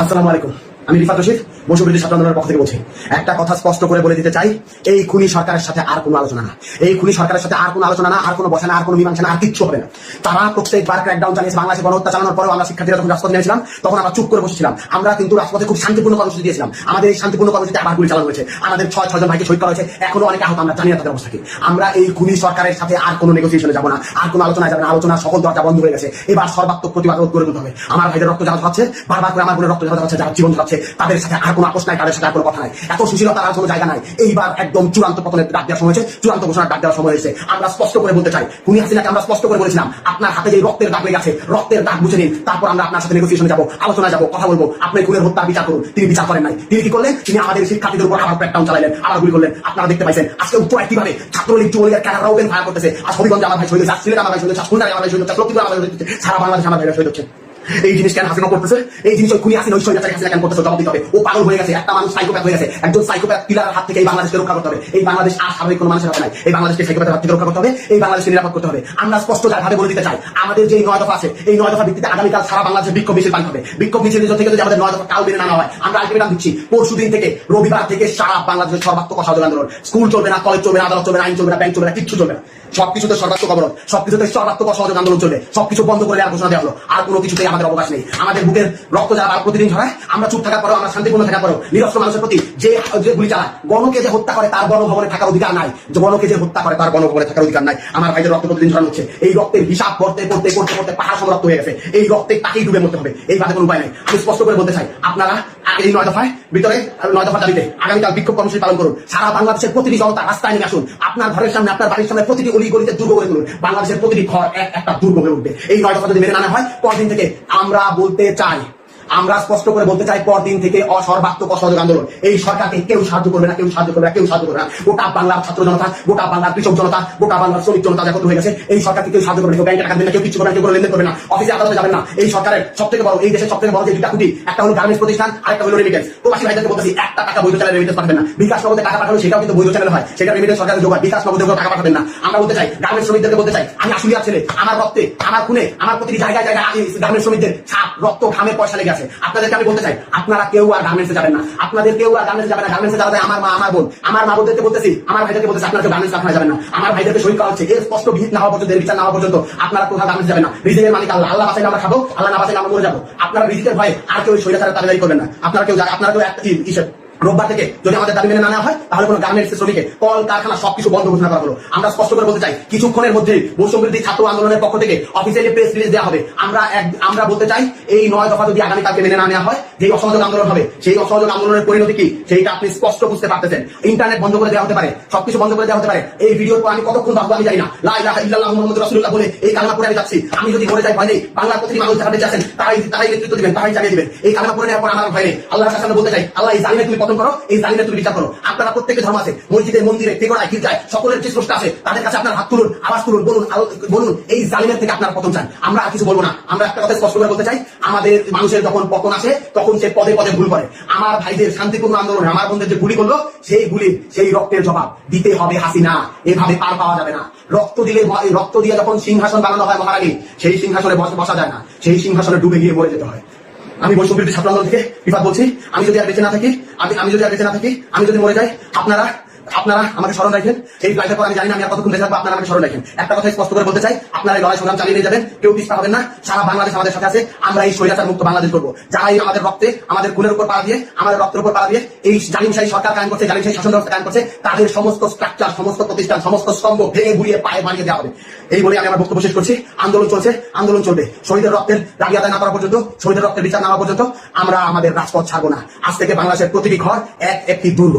আসসালামু আলাইকুম। আমি রিফাত রশিদ বসুবিদ্যুৎ ছাত্র আন্দোলনের পক্ষ থেকে বলছি, একটা কথা স্পষ্ট করে বলে দিতে চাই, এই খুনি সরকারের সাথে আর কোনো আলোচনা না। এই খুনি সরকারের সাথে আর কোনো আলোচনা না, আর কোনো বসা না, আর কোনো মীমাংসা না, আর কিচ্ছু হবে না। তারা প্রত্যেকবার ক্র্যাকডাউন চালিয়েছে বাংলাদেশে গণহত্যা চালানোর পরেও আমরা শিক্ষার্থীরা যখন রাজপথে নেমেছিলাম, তখন আমরা চুপ করে বসেছিলাম। আমরা কিন্তু রাজপথে খুব শান্তিপূর্ণ কর্মসূচি দিয়েছিলাম। আমাদের এই শান্তিপূর্ণ কর্মসূচিতে আবার গুলি চালানো হয়েছে। আমাদের ছয়, ছয়জন ভাইকে শহীদ করা হয়েছে। এখনও অনেক আহত, আমরা জানি না তাদের অবস্থা আমরা এই খুনি সরকারের সাথে আর কোনো নেগোসিয়েশনে যাব না, আর কোনো আলোচনায় যাবে না। আলোচনা সকল দরজা বন্ধ হয়ে গেছে। এবার সর্বাত্মক প্রতিবাদ করে তুলতে হবে। আমার ভাইদের রক্ত যারা হচ্ছে। বারবার করে আমার বোনের রক্ত যারা হচ্ছে, যারা জীবন যাচ্ছে। তাদের সাথে আর কোনো আপোষ নাই, তাদের সাথে আর কোনো কথা নাই। এত সুশীলতার আর কোনো জায়গা নাই। এইবার একদম চূড়ান্ত পতনের ডাক দেওয়ার সময় হয়েছে, চূড়ান্ত ঘোষণার ডাক দেওয়ার সময় হয়েছে। আমরা স্পষ্ট করে বলতে চাই, খুনি হাসিনাকে আমরা স্পষ্ট করে বলেছিলাম, আপনার হাতে যে রক্তের দাগ লেগে আছে রক্তের দাগ বুঝে নিন, তারপর আমরা আপনার সাথে নেগোসিয়েশনে যাব, আলোচনা যাব, কথা বলব। আপনি খুনের হত্যার বিচার করুন, তিনি বিচার করেন নাই। তিনি কি করলেন? তিনি আমাদের শিক্ষার্থীদের উপর আবার ক্র্যাকডাউন চালাইলেন, আবার গুলি করলেন। আপনারা দেখতে পাইছেন, আজকে উত্তর কীভাবে ছাত্রলীগ, যুবলীগের ক্যাডাররা ওপেন ফায়ার করতেছে। আর হবিগঞ্জে আমার ভাই শহীদ হচ্ছে সিলেট আমার ভাই শহীদ হচ্ছে খুলনায় আমার ভাই শহীদ হচ্ছে লক্ষ্মীপুর আমার ভাই শহীদ হচ্ছে, সারা বাংলাদেশ আমার ভাইরা শহীদ হচ্ছে। এই জিনিস কেন হাসিনা করতেছে? এই জিনিস ওই খুনি হাসিনা, ওই সৈন্যচারী হাসিনা কেন করতেছে? জবাব দিতে হবে। ও পাগল হয়ে গেছে, একটা মানুষ সাইকোপ্যাথ হয়ে গেছে, একজন সাইকোপ্যাথ পিলার হাত থেকে এই বাংলাদেশকে রক্ষা করতে হবে। এই বাংলাদেশ আর স্বাভাবিক কোনো মানুষের হাতে নাই। এই বাংলাদেশকে সাইকোপ্যাথের হাত থেকে রক্ষা করতে হবে, এই বাংলাদেশকে নিরাপদ করতে হবে। আমরা স্পষ্ট ভাবে বলে দিতে চাই, আমাদের যে নয় দফা আছে, এই নয় দফা ভিত্তিতে আগামীকাল সারা বাংলাদেশে বিক্ষোভ মিছিল পালিত হবে। বিক্ষোভ মিছিল থেকে যদি আমাদের নয় দফা কাউ মেনে না হয়, আমরা আলটিমেটাম দিচ্ছি, পরশু দিন থেকে, রবিবার থেকে সারা বাংলাদেশের সর্বাত্মক অসহযোগ আন্দোলন। স্কুল চলবে না কলেজ চলবে না, আদালত চলবে না, আইন চলবে না ব্যাংক চলবে না, কিচ্ছু চলবে না। সবকিছুতে সর্বাত্মক অবরোধ, সবকিছুতে সর্বাত্মক অসহযোগ আন্দোলন চলবে। সবকিছু বন্ধ করে আর ঘোষণা দেওয়া হলো। আর কোনো কিছুতেই আমাদের অবকাশ নেই। আমাদের বুকের রক্ত যারা প্রতিদিন ঝরায়, আমরা চুপ থাকার পরেও, আমরা শান্তিপূর্ণ থাকার পরেও, নিরস্ত্র মানুষের প্রতি যে যে গুলি চালায়, গণকে যে হত্যা করে তার গণভবনে থাকার অধিকার নাই। গণকে যে হত্যা করে তার গণভবনে থাকার অধিকার নাই। আমার ভাইদের রক্ত প্রতিদিন ঝরানো হচ্ছে। এই রক্তের হিসাব করতে করতে করতে করতে পাহাড় সম রক্ত হয়ে গেছে। এই রক্তে তাকেই ডুবে মরতে হবে। এই বাদে কোনো উপায় নেই। আমি স্পষ্ট করে বলতে চাই, আপনারা এই নয় দফায় ভিতরে নয় দফা দাবিতে আগামীকাল বিক্ষোভ কর্মসূচি পালন করুন। সারা বাংলাদেশের প্রতিটি জনতা রাস্তায় নেমে আসুন। আপনার ঘরের সামনে, আপনার বাড়ির সামনে প্রতিটি অলি গলিতে দুর্গ করে তুলুন। বাংলাদেশের প্রতিটি ঘর এক একটা দুর্গ হয়ে উঠবে। এই নয় দফা যদি মেনে না হয়, পরদিন থেকে আমরা বলতে চাই আমরা স্পষ্ট করে বলতে চাই, পরদিন থেকে অসর্বাত্মক অসহযোগ আন্দোলন। এই সরকারকে কেউ সাহায্য করবে না, কেউ সাহায্য করবে না, কেউ সাহায্য করবে না। গোটা বাংলার ছাত্র জনতা, গোটা বাংলার কৃষক জনতা, গোটা বাংলার শ্রমিক জনতা যখন হয়ে গেছে। এই সরকারকে কেউ সাহায্য করবে না, কেউ ব্যাংকে টাকা দেবে না, কেউ কিছু করবে না, কেউ লেনদেন করবে না। অফিসে আদালতে যাবেন না। এই সরকারের সব থেকে বড়, এই দেশের সব থেকে বড় যে দুটা কুটি একটা হলো গার্মেন্টস প্রতিষ্ঠান, আরেকটা হলো রেমিটেন্স প্রবাসী ভাইদেরকে বলতেছি, একটা টাকা বৈধ চ্যানেল রেমিটেন্স পাঠাবেন না। বিকাশ নগদে টাকা পাঠানো সেটাও কিন্তু বৈধ চ্যানেল হয়। সেটা রেমিটেন্স সরকারের যোগান বিকাশ নগদে টাকা পাঠাবেন না। আমরা বলতে চাই গার্মেন্টস শ্রমিকদেরকে বলতে চাই, আমি আসলিয়া ছেলে, আমার রক্তে, আমার খুনে, আমার প্রতিটি জায়গায় জায়গায় গার্মেন্টস শ্রমিকদের ছাপ, রক্ত ঘামের পয়সা লেগে আছে। আপনাদেরকে আমি বলতে চাই, আপনারা কেউ আর গার্মেন্টসে যাবেন না। আপনাদের কেউ আর গার্মেন্টসে যাবেন না। গার্মেন্টসে যাওয়া আমার মা, আমার বোন, আমার মা বোনদেরকে বলতেছি, আমার ভাইদেরকে বলতেছি, আপনারা গার্মেন্টস আপনারা যাবেন না। আমার ভাইদেরকে শহীদ করা হচ্ছে। এর স্পষ্ট ভিত না হওয়া পর্যন্ত বিচার না হওয়া পর্যন্ত আপনারা কোথাও গার্মেন্টস যাবেন না। রিজিকের মালিক আল্লাহ। আল্লাহ বাসায় আমরা খাব, আল্লাহ না বাসায় আমরা মরে যাব। আপনারা রিজিকের ভয়ে আর কেউ শরীরে তারা তাড়াতাড়ি করবেন না। আপনারা কেউ আপনারা কেউ একটা ইসে রোববার থেকে যদি আমাদের দাবি মেনে না নেওয়া হয়, তাহলে কোনো গার্মেন্টস শ্রমিকে কল, কারখানা, সবকিছু বন্ধ ঘোষণা করা হলো। আমরা স্পষ্ট করে বলতে চাই, কিছুক্ষণের মধ্যে বৈষম্যবৃদ্ধি ছাত্র আন্দোলনের পক্ষ থেকে অফিসিয়ালি প্রেস রিলিজ দেওয়া হবে। আমরা আমরা বলতে চাই, এই নয় দফা যদি আগামীকালকে মেনে না নেওয়া হয় যে অসহযোগ আন্দোলন হবে, সেই অসহযোগ আন্দোলনের পরিণতি কি, সেইটা আপনি স্পষ্ট বুঝতে পারতেছেন। ইন্টারনেট বন্ধ করে দেওয়া হতে পারে, সবকিছু বন্ধ করে দেওয়া হতে পারে। এই ভিডিওর পর আমি কতক্ষণ ভাববো আমি জানি না। লা ইলাহা ইল্লাল্লাহু মুহাম্মাদুর রাসূলুল্লাহ বলে এই কালমা পড়ে আমি যাচ্ছি। আমি যদি মরে যাই, ভয় নেই। বাংলার প্রতিটি মানুষ যারা বেঁচে আছেন, তারাই তারাই নেতৃত্ব দিবেন, তারাই চালিয়ে দিবেন। এই কালমা পড়ে নেওয়ার পর আমার ভয় নেই। আল্লাহর বলতে চাই, আল্লাহ এই জালিমে পতন করো, এই জালিমে তুমি বিচার করো। আপনারা প্রত্যেকের ধর্ম আছে, মসজিদে, মন্দিরে তেগড়ায় গির্জায়, সকলের যে স্রষ্টা আছে, তাদের কাছে আপনার হাত তুলুন, আওয়াজ তুলুন, বলুন বলুন, এই জালিমের থেকে আপনার পতন চান। আমরা আর কিছু বলব না। আমরা একটা কথা স্পষ্ট করে বলতে চাই, আমাদের মানুষের যখন পতন আসে, তখন সে পদে পদে ভুল করে। আমার ভাইদের শান্তিপূর্ণ আন্দোলন আমার বন্ধুদের যে গুলি করল, সেই গুলি সেই রক্তের জবাব দিতে হবে হাসিনা। এভাবে পার পাওয়া যাবে না। রক্ত দিলে রক্ত দিয়ে যখন সিংহাসন বানানো হয় মহারানী, সেই সিংহাসনে বসা যায় না। সেই সিংহাসনে ডুবে গিয়ে মরে যেতে হয়। আমি বৈষম্যবৃদ্ধি ছাত্র থেকে। বিপাদ বলছি, আমি যদি আর বেঁচে না থাকি, আমি আমি যদি আর বেঁচে না থাকি, আমি যদি মরে যাই, আপনারা আপনারা আমাকে স্মরণ রাখেন, এই ফ্লাইটের পর আমি জানি না আমি কতক্ষণ বেঁচে থাকব, আপনারা আমাকে স্মরণ রাখেন। একটা কথা স্পষ্ট করে বলতে চাই, আপনারা এই লড়াই সংগ্রাম চালিয়ে নিয়ে যাবেন, কেউ পিছপা হবেন না, সারা বাংলাদেশ আমাদের সাথে আছে, আমরা এই স্বৈরাচার মুক্ত বাংলাদেশ করব। যারা এই আমাদের রক্তে, আমাদের খুনের উপর পাড়া দিয়ে, আমাদের রক্তের উপর পাড়া দিয়ে, এই জালিমশাহী সরকার কায়েম করছে জালিমশাহী শাসন ব্যবস্থা কায়েম করছে, তাদের সমস্ত স্ট্রাকচার সমস্ত প্রতিষ্ঠান, সমস্ত স্তম্ভ ভেঙে গুড়িয়ে পায়ে বানিয়ে দেওয়া হবে। এই বলে আমি আমার বক্তব্য শেষ করছি। আন্দোলন চলছে, আন্দোলন চলবে। শহীদের রক্তের দাবি আদায় না করা পর্যন্ত, শহীদের রক্তের বিচার না পর্যন্ত, আমরা আমাদের রাজপথ ছাড়বো না। আজ থেকে বাংলাদেশের প্রতিটি ঘর এক, একটি দুর্গ।